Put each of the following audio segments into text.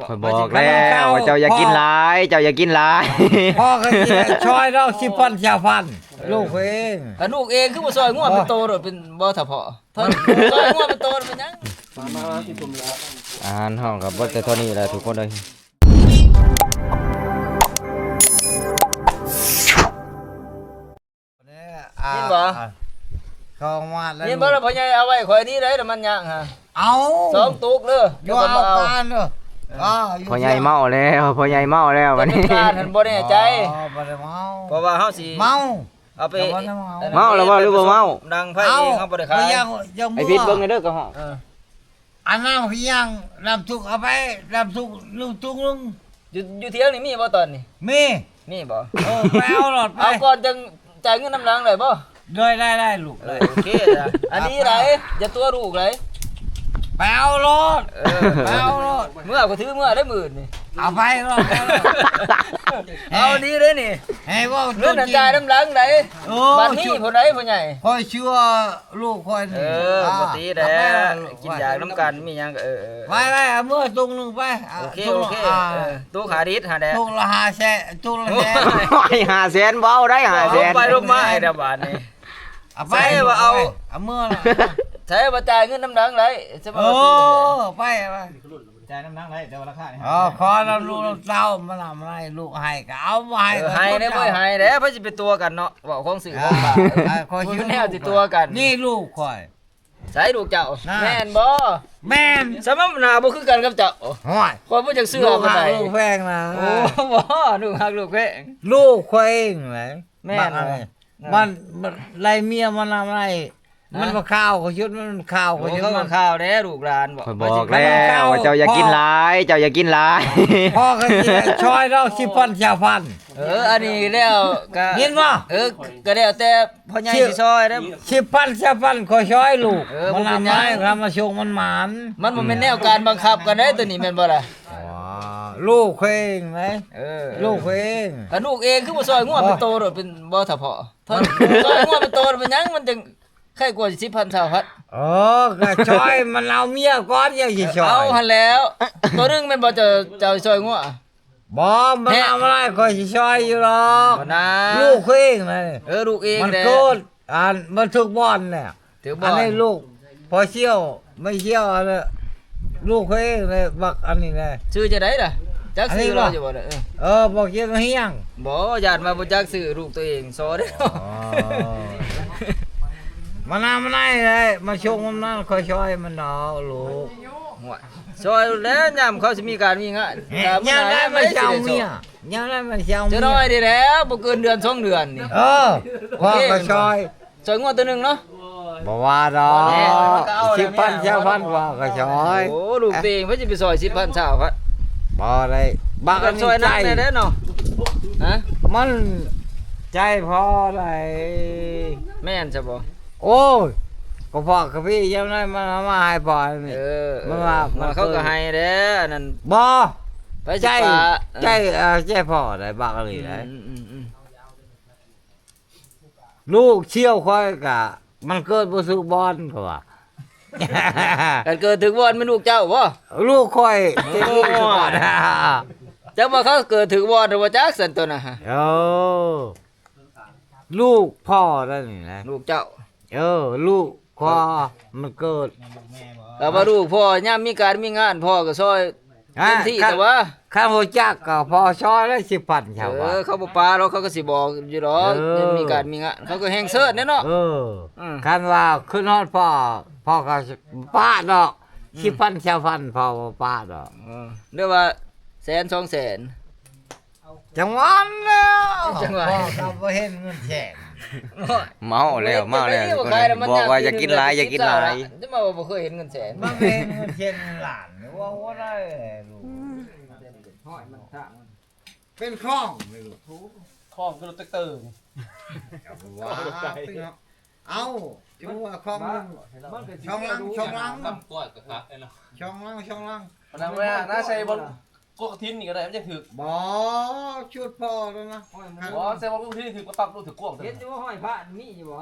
บ่ข่อยบอกแล้วว่าเจ้าอย่ากินหลายเจ้าอย่ากินหลายพ่อก็กินช่อยเราสิบพันชาวพัน ลูกเองกระลูกเองคือบ่ซอยงัวเป็นโตโดดเป็นบ่ถ้าพอเท่าซอยงัวเป็นโตเป็นหยังอาหารห้องกับบ่แต่เท่านี้แหละทุกคนเลยคองมาแล้วนี่บ่ล่ะพ่อใหญ่เอาไว้ข่อยนี่ได้แต่มันยังฮะเอาสองตุกเด้ออเดี๋ยยู่วก็เอาบ่เอาการเด้อ อ่ายู่พ่อใหญ่เมาแล้วพ่อใหญ่เมาแล้ววัวันนนี้นี้ พลาดหันบ่แน่ใจ อ๋อบ่ได้เมาเพราะว่าเฮาสิเมา เอาไปแต่ว่าจะเมา เมาแล้วบ่หรือบ่เมา ดังไผเองเฮาบ่ได้ขายยังยังไอพิษเบิ่งในเด้อกระห้องเอออันนั้นพี่ยังลำทุกเอาไปลำทุกลูกทุกลุงอยู่อยู่เที่ยงนี่มีบ่ตอนนี้มีมีบ่เออไปเอาหลอดไปเอาก่อนจังจ่ายเงินน้ำหลังได้บ่ ได้ได้ได้ลูกเออโอเคจ้ะอันนี้ไรอย่าตัวลูกไร ไปเอาหลอดเออไปเอาหลอดเมื่อก็ถือเมื่อได้หมื่นนี่เอาไปหลอดไปหลอดเอาดีเลยนี่ให้ว่าเงินอันจ่ายน้ำหลังไหนโอ้บัดนี้ผู้ใดผู้ใหญ่คอยเชื่อลูกคอยเออปกติแหล้กินยาน้ำกันมีหยังก็เออเออไปไปเอาเมื่อตรงหนึงไปาโอเคตรงโอเคอ่าเออตู้ขาดิษหาแดดตรงละหาแสนตรงละแสนโอ้ยหาแสนเบาได้หาแสลงนไปลงมาไอ้เดาบานนี่เอาไปใช่ว่าเอาเอาเมื่อละ ใช้บ่จ่ายเงินน้ำหลังไรจะมาโอ้ไปไปจ่ายน้ำหนักไรแต่ว่าราคาเนี่ยอ๋อขอเราลูกเราเต้ามาทำอะไรลูกให้ก็เอาไปเออให้ได้บ่ให้ได้เพิ่นสิเป็นตัวกันเนาะบอกของสื่อของฝากอ่าคอยคุเชื่ณแนวสิตัวกัน นี่ลูกคอยใช้ลูกเจ้าน่ะแม่นบ่แม่นสมำหน้าบ่คือกันกับเจ้าห้อยคนบ่จักเสื้อลูกปานหัใดกลูกแพงนะโอ้บ่ลูกฮักลูกแพงลูกคอยเองเลยแม่นบักอะไรน่ะมันมันไล่เมียมันทำอะไร มันมาข้าวเขาชุดมันข้าวโอ้เขาชุดเขามัมานข้าวเด้ลูกหลานบ่ข่อยบอกแล้วว่าเจ้าอย่ากินหลายเจ้าอย่ากินหลายพ่อก็กินช่อยเราสิบพันชาวพันเอออันนี้แล้วก็เห็นบ่เออก็แล้วแต่พ่อใหญ่สิซอยเด้อสิบพันชาวพันขอช่อยลูกเออมันบ่เป็นทำหยัไมงทำมาชงมันหมานมันบ่แม่นแนวการบังคับกันเด้ตัวนี้แม่นบ่ล่ะลูกเคยเองไหมเออลูกเคยเองกลูกเองคือบ่ซอยงัวเป็นโตโดดเป็นบ่ถ้าพอเท่าซอยงัวเป็นโตเป็นหยังมันจึง ใครกว่าสิบพันเท่าพัดเออก็ช่อยมันเอาเมียก่อนยังสิช่อเอายหันแล้ว ตัวหนึงแม่นบ่จะจะเอาซอยงัวบอมมันทำอะไรก็สิช่อยอยู่หรอกบ่นะลูกเคยเองเลยเออลูกเองมันแหละโกดอ่านมันทุกบอลเนี่ยถือบ่อันนี้ลูก พอเชี่ยวไม่เชี่ยวอะไรลูกเคยเองเลยบักอันนี้เลย ชื่อจะได้ล่ะจักอันนี้ชื่อเราบ่อยู่บ่ล่ะเออเออบอกเชี่ยวเฮียงบ่ญาติมาบ่จักชื่อลูกตัวเองซอเด้อ มันน่ามันได้เลยมาชงมันนั่นคอยช่อยมันเนาะลูกหัวซอยแล้วยามเขาสิมีการมีงานแต่มื้อยังหได้น้ามันสิเช่าได้เมียยังได้มันเช่าจะเมีน้อยยดีแล้วบ่เกินเดือนสองเดือนนี่เออพ่อก็ช่อยซอยงัวตัวหนึงเนาะบอกว่าดอกแน่มันก็เอาแล้วสิบพันเช้าพันกว่าก็ช่อยโอ้ลูกตัวเองเพิ่นสิไปซอย10,000เช้าพัดบ่ได้บักกัอันนซนี้อยใจนักแน่เด้อเนาะฮะมันใจพอได้แม่นจะบ่ โอ้ยก็พ่อกับพี่ยังได้มามาให้พ่อนี่ เออมันว่ามัมันนเขาก็ให้เด้ออันนั้นบ่ไปใจสิปาใจเอ่อใจพ่อได้บักอะไรได้อืมอืมอืมลูกเชี่ยวค่อยกะ มันเกิดบ่ซื้อบอลเขาว่า กันเกิดถึงวันมันลูกเจ้าบ่ลูกค่อยเจ็บลูกก่อนเจ้าว่าเขาเกิดถึงวันหรือว่าจักสันตัวน่ะฮะเออลูกพ่อได้นี่นะลูกเจ้า เออ ลูกพ่อมันเกิดแต่ว่าลูกพ่อย่ามมีการมีงานพ่อก็ซอยเต็มที่แต่ว่าข้าพเจ้าก็พอช้อยแล้วสิบพันชาวเอบ้าอนเขาบ่ปาเราเขาก็สิบอกอยู่ดอกเออยังมีการมีงานเขาก็แฮงเซิร์ชแน่เนาะเอออมคันว่าขึ้นฮอดพ่อพ่อก็ป้าดอกสิบพันชาวพันพ่อบ่ป้าดอกเออเรียกว่าแสนสองแสนจังหวันแล้วจังหวะพ่อก็บ่เห็นเงินแสน เมาแล้วเมาแล้วทุกคนเลยบอกว่าอย่ากินหลายอย่ากินหลายจะมาว่าบ่เคยเห็นเงินแสนมันไม่เห็นเงินแสนหลานว่าว่าได้ลูกเป็นข้องไม่รู้ข้องก็รถเตอร์ว้าวเอาชูว่าข้องหนึ่งช่องล่างช่องล่างทำก้อยกับครับไอ้เนาะช่องล่างช่องล่างมันทำไม่ได้น่าใช้บอล กกทิ้นนี่ก็ได้ไม่ใช่ถือบอชุดพ่อแล้วนะอ๋อใช้บอลกกทิ้นถือกระตับลูกถือกล้วงเห็นอยู่ว่าห้อยพระมีอยู่บ่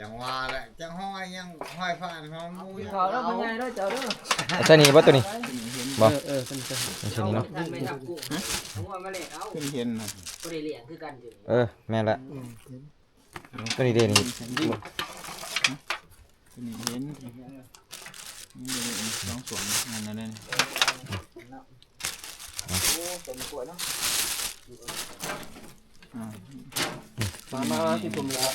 จังหวะแหละจังห้อยยังห้อยผ่านห้อยมูยังขอแล้วมันไงด้วยเจ้าด้วยใช่นี่บ่ตัวนี้บ่เออเป็นเป็นไม่ใช่นี่เนาะนั่นไม่ทับกุ้งหัวมาเลยเอาเป็นเห็นนะบ่ได้เลี้ยงคือกันอยู่เออแม่นละตัวนี้เด้นี่เป็นเห็นนี่สองสวนนั่นนั่นนั่นโอ้ต้นกล้วยเนาะมามาที่ผมแล้ว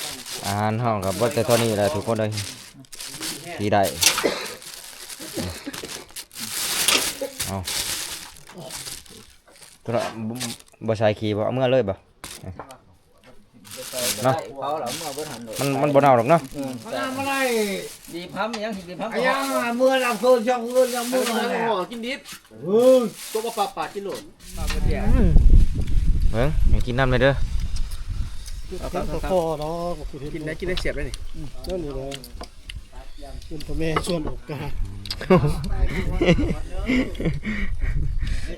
อาหารห้องกับบ่แต่เท่านี้แหละทุกคนเลยที่ได้เอาตัวละบ่บ่ใส่ขี้บ่เอาเมื่อเลยบ่ เนาะเผาแล้วเมื่อบ่ทันเลยมันมันบ่เน่าหรอกเนาะมาได้มาได้ดีพัมยังสิดีพัมไอ้ยังเมื่อลำโซนช่องเงินยังมืมืออมามาแล้แล้ววกินดิบเฮ้ยตัวปลาปลากินโหลดเบิ่งให้กินน้ำเลยเด้อกินตัวคอเนาะกินได้กินได้เสียบได้นี่นั่นนี่เลยกินตัวแม่ส่วนอกกา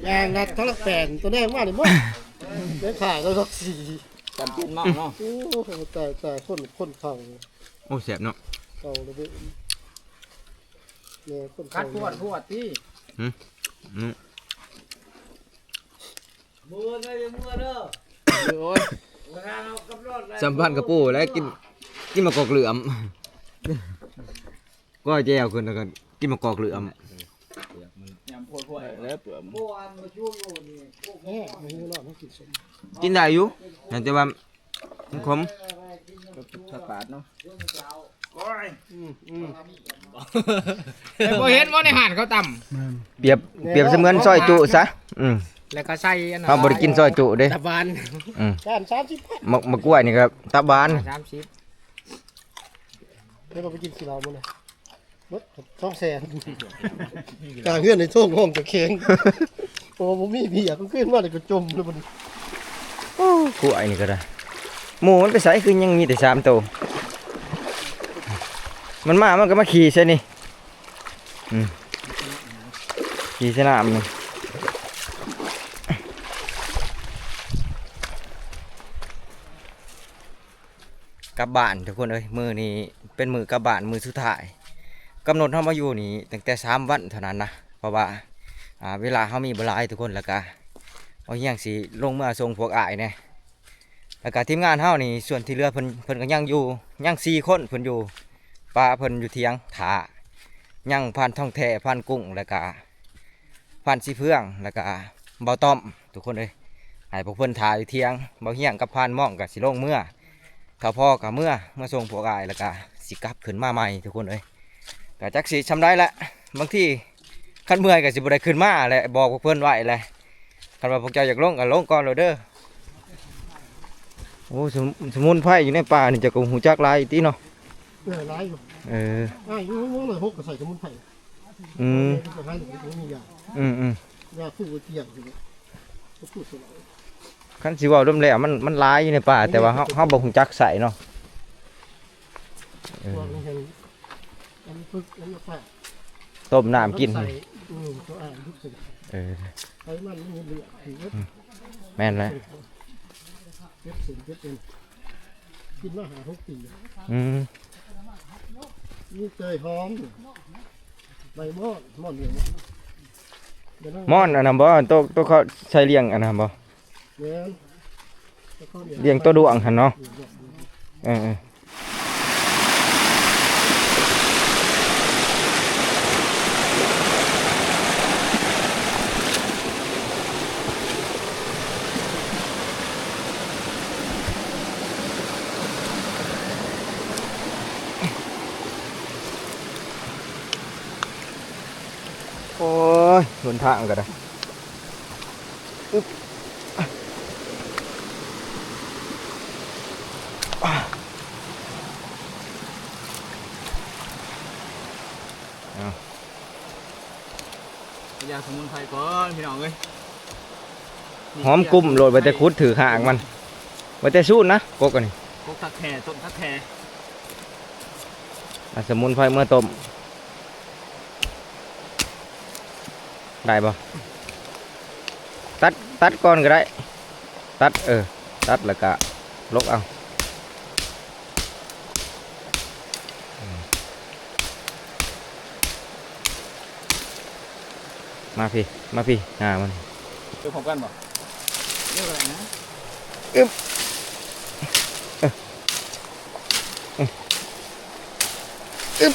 แรงงัดทั้งละแปนตัวแน่มากเลยมั้งได้ขายก็สักสี่ จำเป็นมากเนาะโอ้โหแต่แต่คนคนเข่าโอ้แซ่บเนาะเข่าเลยเว้ยเนี่ยคนคัเข่าดพวดพวดที่อืมมือเลยมือเด้อโอ้ยเวลาเรากำลังสัมพันธ์กับปู่แล้วกินกินมะกอกเหลือมก็แจวขึ้นแล้วก็กินมะกอกเหลือม แล้วเปลือกเมื่อวานมาช่วยอยู่นี่แน่ไม่รู้เนาะต้องกินสมกินได้อยู่แต่ว่ามันขมผักกาดเนาะอืมอืมบ่เห็นว่าในหานเขาต่เปรียบเปรียบเสมือนซอยจุซะอืมำแล้วก็ใส่อันนั้นเฮาบ่ได้กินซอยจุเด้ตะบานอืมการสามสิบพันมะมะกล้วยนี่ครับตาบานสามสิบแล้วเราไปกินสีเหล้ามั้งนะ รถสองแสนกลางเงื่อนในช่งห้องตะเคียงโอ้ผมมีเบียร์ก็ขึ้นมาเลยก็จมเลยมันกล้วยนี่ก็ได้หมูมันไปใส่คือยังมีแต่สามตัวมันมา มันก็มาขี่ใช่นี่อืมขี่สนามนี่กลับบ้านทุกคนเอ้ยมือนี้เป็นมือกลับบ้านมือสุดท้าย กำหนดเฮามาอยู่นี่ตั้งแต่สามวันเท่านั้นนะเพราะว่าอ่าเวลาเฮามีเวลายทุกคนแล้วก็เอาเฮียงสิลงมาส่งพวกอ้ายแน่แล้วก็ทีมงานเฮานี่ส่วนที่เหลือเพิ่นเพิ่นก็ยังอยู่ยังสี่คนเพิ่นอยู่ป้าเพิ่นอยู่เทียงถายังพันท่องแท้พันกุ้งแล้วก็พันสีเฟืองแล้วก็เบาต้อมทุกคนเลยให้พวกเพิ่นถ่ายอยู่เทียงเบาเฮียงกับพันม่องกับสิลงเมื่อถ้าพ่อกับเมื่อเมื่อส่งพวกอายแล้วก็สิกลับขึ้นมาใหม่ทุกคนเอ้ย ก็จักสิชำได้ละบางทีคันเมื่อยก็สิบ่ได้ขึ้นมาแหละบอกพวกเพิ่นไว้แหละคันว่าพวกเจ้าอยากลงก็ลงก่อนเลยเด้อโอ้สมสมุนไพรอยู่ในป่านี่เจะก็หูจักหลายติเนาะเออร้ายอยู่เออร้ายอยู่งงเลยหกก็ใส่สมุนไพรอืมจะร้ายหรือไม่มียาอืมอืมยาคู่เตียงอยู่ก็พูดสลายคันสิเว้าเริ่มแล้วมันมันหลายอยู่ในป่าแต่ว่าเฮาเฮาบ่ฮู้จักใส่เนาะ เอตัวอนี้เห็นอันพึกอันนี้ฝ่าต้มน้ำกิน ใส่อืมตัวอ่านทุกสิ่งเออ ไขมันไม่มีเหลือถือว่าแม่นแล้วเก็บสิ่งเก็บเป็นกินมาหาทุกปีอืมนี่เจยหอมใบมอดมอดเหลืองม่อนอันนั้นบ่โตโตเขาใช้เลี้ยงอันนั้นบ่เลี้ยงเลี้ยงตัวดวงหั่นเนาะเออเออ โอ้ยหนทางก็ได้อึ๊บอะยาสมุนไพรก่อนพี่น้องเอ้ยหอมกลุ่มโหลดไปแต่คุดถือหางมันไปแต่สู้นะกกอันนี้พวกทักแค่ต้นทักแค่อะสมุนไพรเมื่อต้ม ได้บ่ตัดตัดก่อนก็ได้ ตัดเออ ตัดแล้วก็ลกเอามาพี่ มาพี่หามันเจอพร้อมกันบ่เรียกอะไรนะอึ๊บอึ๊บ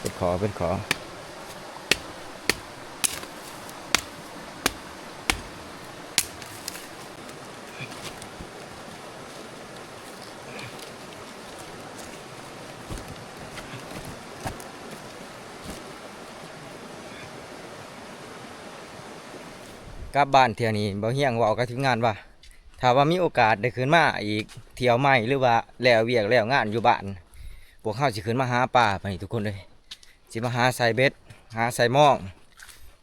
เป็นขอเป็นขอกลับบ้านเที่ยวนี้บ่เฮียงเว่ากับทีมงานว่าถ้าว่ามีโอกาสได้ขึ้นมาอีกเที่ยวใหม่หรือว่าแล้วเวียกแล้วงานอยู่บ้านพวกเขาสิขึ้นมาหาปลาไปทุกคนเลย สิมาหาใส่เบ็ดหาใส่หมอง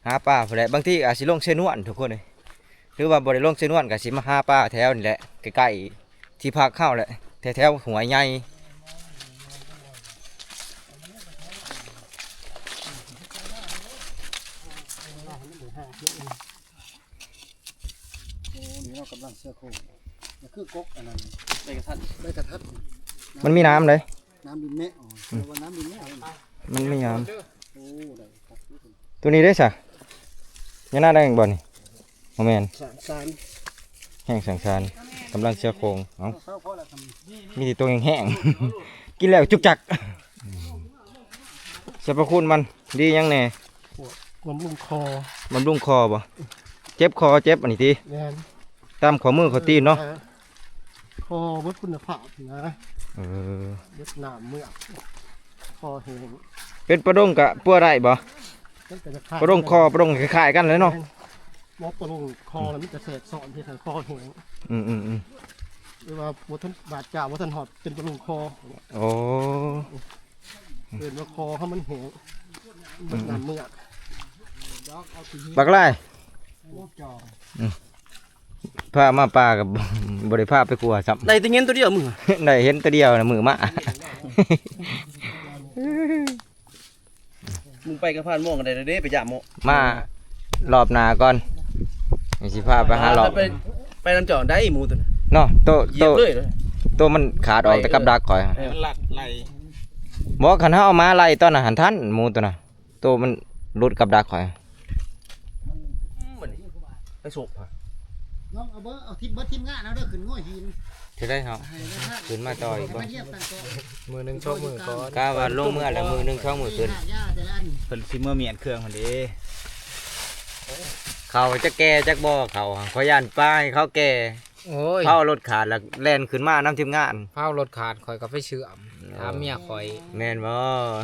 หาปลาพุ่นแหละบางทีอาจสิลงเชนวนทุกคนเลยหรือว่าบ่ได้ลงเชนวนก็สิมาหาปลาแถวนี่แหละใกล้ๆที่พักเข้าแหละแถวๆหัวใหญ่โอ้นี่เรากำลังเสื้อโค้งนี่คือกกอันนั้นไปกระทันได้กระทัด มันมีน้ำเลย น้ำดินแม่อ๋อเรียกว่าน้ำดินแม่เอา มันมีน้โอ้ได้ครับำตัวนี้ได้สะยังน่าได้บ่นี่โมเมนสารสารแห้งสังสารกำลังเชือโครงเอ้าเข้าเพราะอะไรทำมีแต่ตัวแห้งๆกินแล้วจุกจักสรรพคุณมันดียังแน่บำรุงคอ บำรุงคอบ่เจ็บคอเจ็บอันนี้ทีแน่นตามขอมือขอตีนเนาะ คอวัดคุณภาพนะเออเวียดนามเมือก คอแห้งเป็นปลาดงกะปัวไรบ่มันก็จะคล้ายปลาดงคอปลาดงคล้ายๆกันเลยเนาะหมอปลาดงคอแล้วมันจะเศษสอนที่ทางคอแห้งอืมอืมอืมหรือว่าวัฒนบาดจ่าวัฒนหอดเป็นปลาดงคอโอ้เกิดว่าคอเขามันแห้งเวียดนามเมือกบักไล่จอพามาปลากับบริภาพไปกลัวซ้ได้แติเงินตัวเดียวมึงำได้เห็นตัวเดียวนะมือมา มึงไปกับพานม่วงกันได้เด้ไปจ่าโมมารอบหนาก่อนนี่สิพาไปหารอบไปไปน้ำจอดได้หมูตัวน่ะเนาะโตเหยีโตยบเลยเลยโตมันขาดออกแต่กับดักก่อยเออมันหลัดไหลบอกคันเฮาเอามาไล่ตอนน่ะหันทันหมูตัวน่ะโตมันหลุดกับดักข่อยมันไปสุกฮะน้องเอาเบอร์เอาทิปเบอร์ทีมงานเอาเด้อขึ้นง่อยหิน ถือได้ครับให้ได้ท่าขึ้นมาต่ออีกบ่มาเยียบตั้งโต๊ะมือหนึงชอบมือก่อนกาว่าลงเมื่อแล้วมือหนึงช่องมือขึ้นหย่าแต่ละอันเพิ่นสิเมื่อเมียนเครื่องคนนี้เขาจะแก่จักบ่เขาขอยย่านป้ายเขาแก่โอ้ยเขาเอารถขาดแล้วแล่นขึ้นมานํทีมงานเผารถขาดข่อยก็ไปเชื่อมถามเมียข่อยแม่นบ่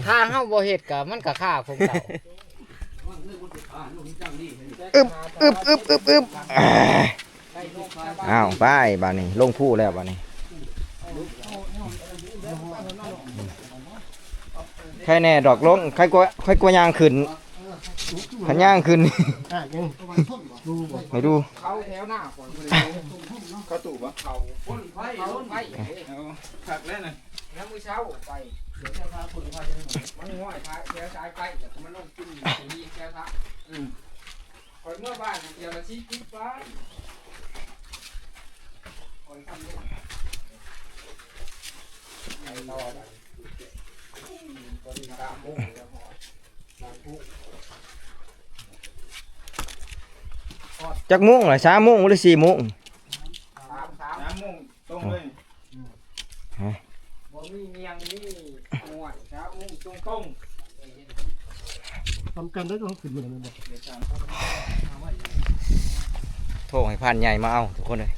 ทางเฮาบ่เฮ็ดก็มันก็ฆ่าผมเก่าอึบอึบอึบอึบอึบ อ้าวไปบาดนี้ลงผู้แล้วบาดนี้ใครแน่ดอกลงใครกลัวใครกลัวยางขึ้นขันยางขึ้นไม่ดูเขาแถวหน้าข่อยเขาตู่ปะเขาพ่นไฟพ่นไฟผักแล้วน่ะแล้วมื้อเช้าไปเดี๋ยวจะพาคนพามันง่อยท้ายแถวซ้ายไปเดี๋ยวมันลงกินสิมีแถวทางอืมข่อยเมื่อบ้านเดี๋ยวละสิกินไปข่อยทำเนี่ จักโมุ้งเหรอสามโมุ้งหรือสี่โมุ้งสามสามน้ำโมงตรงเลยบ่มีเมียงมีหมวดเช้ามุ่งตรงตรงทำกันได้ก็ขึ้นมาเลยบ่โทษให้พันใหญ่มาเอาทุกคนเลย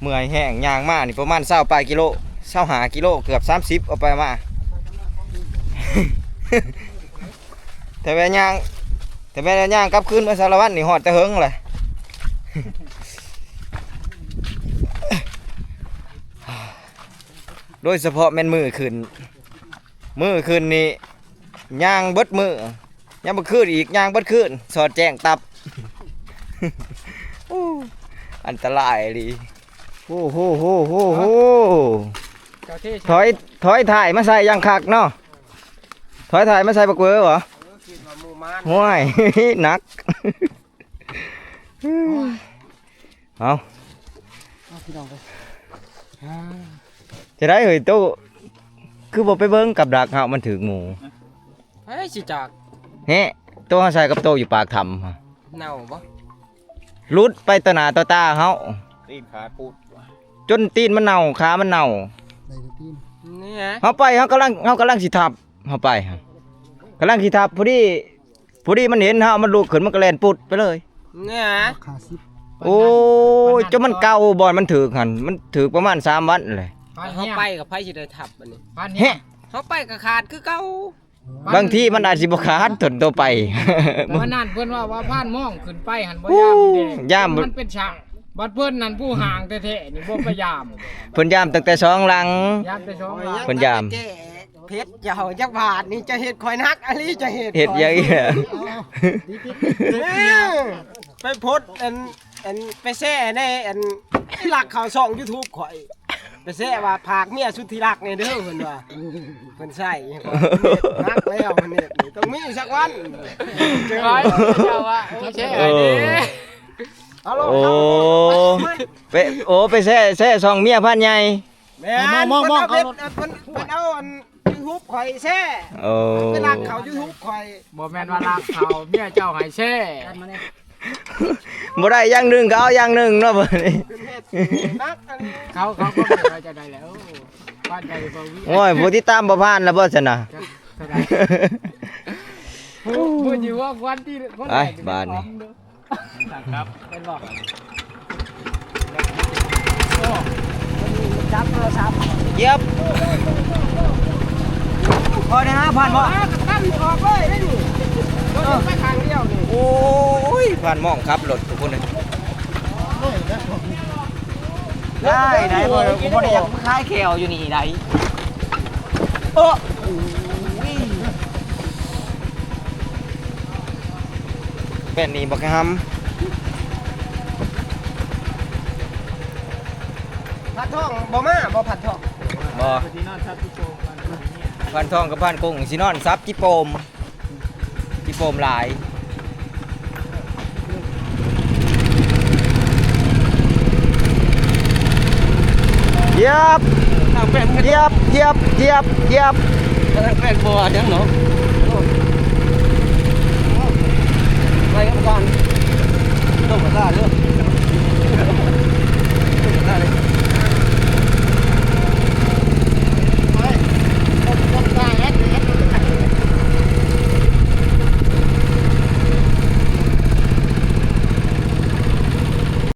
เมื่อยแห้งยางมานี่ประมาณเศร้าปลายกิโลเศร้าหากิโลเกือบสามสิบเอาไปมาแต่แม่ยาง แต่แม่ยางกลับคืนมาสารวัตรนี่หอดแต่เฮิงเลยโดยเฉพาะแม่นมือขึ้นมือขึ้นนี่ย่างเบิดมือย่างบิดคืนอีกย่างเบิดคืนสอดแจ้งตับอันตรายดิ โอ้โหโหโหโหเจ้าเท่ถอยถอยถ่ายมาใส่ยังคักเนาะถอยถ่ายมาใส่บักเวอร์เหรอคิดว่าหมู่มานห้วย หนักเอาเอาพี่น้องไปจะได้เฮ้ยตู้คือบ่ไปเบิ่งกับดักเฮามันถึกหมูเฮ้ยสิจากเฮ้ตัวเฮาใส่กับโตอยู่ปากถ้ำฮะเน่าบ่ลุดไปต่อหน้าต่อตาเฮาตีนขาปูด จนตีนมันเน่าขามันเน่าได้แต่ตีนนี่ฮะเฮาไปเฮากำลังเฮากำลังสิทับเฮาไปฮะกำลังสิทับพอดีพอดีมันเห็นเฮามันลุกขึ้นมันก็แล่นปุดไปเลย นี่ฮะขาซิบโอ้ยจนมันเก่าบ่อนมันถึกหั่นมันถึกประมาณสามวันเลย เฮาไปกับไผสิได้ทับอันนี้เฮ้เฮาไปก็ขาดคือเก่าบางทีมันอาจสิบ่ขาดทนตัวไปแต่ว่านั่นเพิ่นว่าว่าผ่านหมองขึ้นไปหันบ่โอ้ยามนี่เด้ยาม มันเป็นช่าง บัดเพิ่นนั่นผู้ห่างแท้ๆนี่บ่พยายามเพิ่นยามตั้งแต่สองหลัง ยามแต่ช่องลาเพิ่นยามแก้เพชรเจ้าจักบาทนี่จะเฮ็ดคอยนักอันนี้จะเฮ็ดเฮ็ดอยังอีกอะไปโพสต์อันอันไปแซ่ในอันที่รักข่าวช่อง YouTube ข่อย ไปแซ่ว่าผากเมียสุดที่รักนี่เด้อเพิ่นว่าเพิ่นใส่นักแล้วเพิ่นเฮ็ดนี่ต้องมีสักวันเจอไว้เจ้าว่าโอเคเอไอ้อนี่เอาลง โอ้เอาไปโอ้ไปแซ่แซ่ซองเมียพันใหญ่แม่นเพิ่นเอาเพชรเพิ่นเพิ่นเอาอัน YouTube ข่อยแซ่โอ้ไปรักเขา YouTube ข่อยบ่แม่นว่ารักเขาเมียเจ้าให้แช่บ่ได้อย่างหนึงก็เอาอย่างหนึงเนาะบัดนี้นักอันนี้เขาเขาก็บ่ว่าจะได้แล้วบ้านใจบ่วิโอ้ยผู้ที่ตามบ่ผ่านแล้วบ่ซั่นน่ะเท่าใดผู้ผู้อยู่ว่าวันที่คนไปบ้านนี่ ครับเป็นบอกจับโทรศัพท์เย็บพอได้นะผ่านบ่ตั้งออกเลยได้ดิรถไปทางเดียวนี่โอ้ยผ่านหมองครับรถทุกคนเลยได้ได้บ่ผมบ่ได้อยากคายแขวอยู่นี่ได้โอ้ เป็นนี่บักฮัมผัดทองบ่มาบ่ผัดทองบ่ที่นอนชัดที่โจมกันเนี่ยพันทองกับพันกุ้งสินอนซับจิโปมจิโปมหลายเหยียบเหยียบเหยียบเหยียบเหยียบแป้งบ่ว่าจังเนาะ đây các con đâu phải ra được